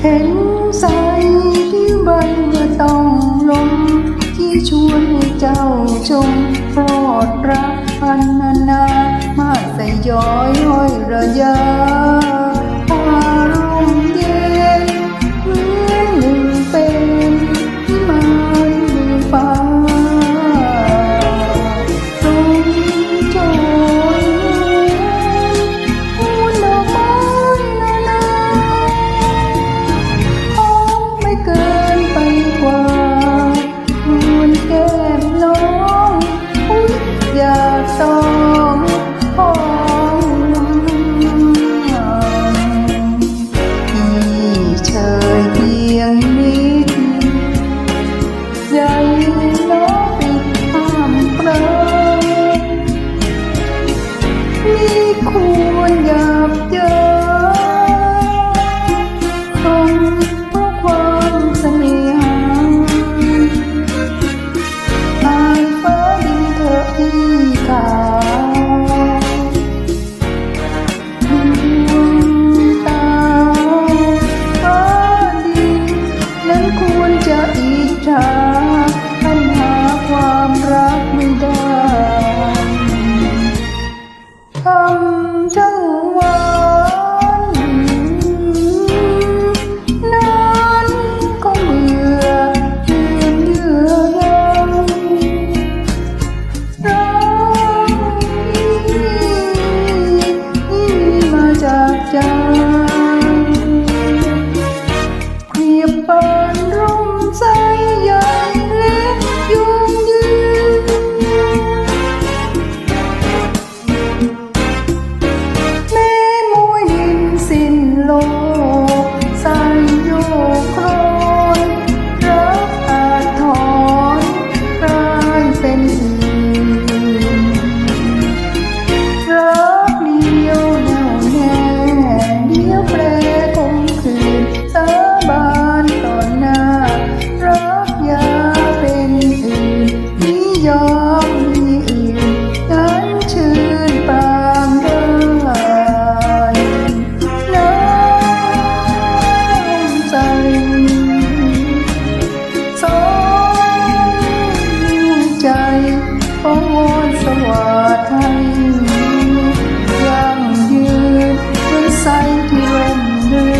เห็นสา มน้องอุ๊ย่ากต้องหองพี่เชยเพียงนิดใจน้องเป็นข้ามเปลยมีคู่ Tika Father.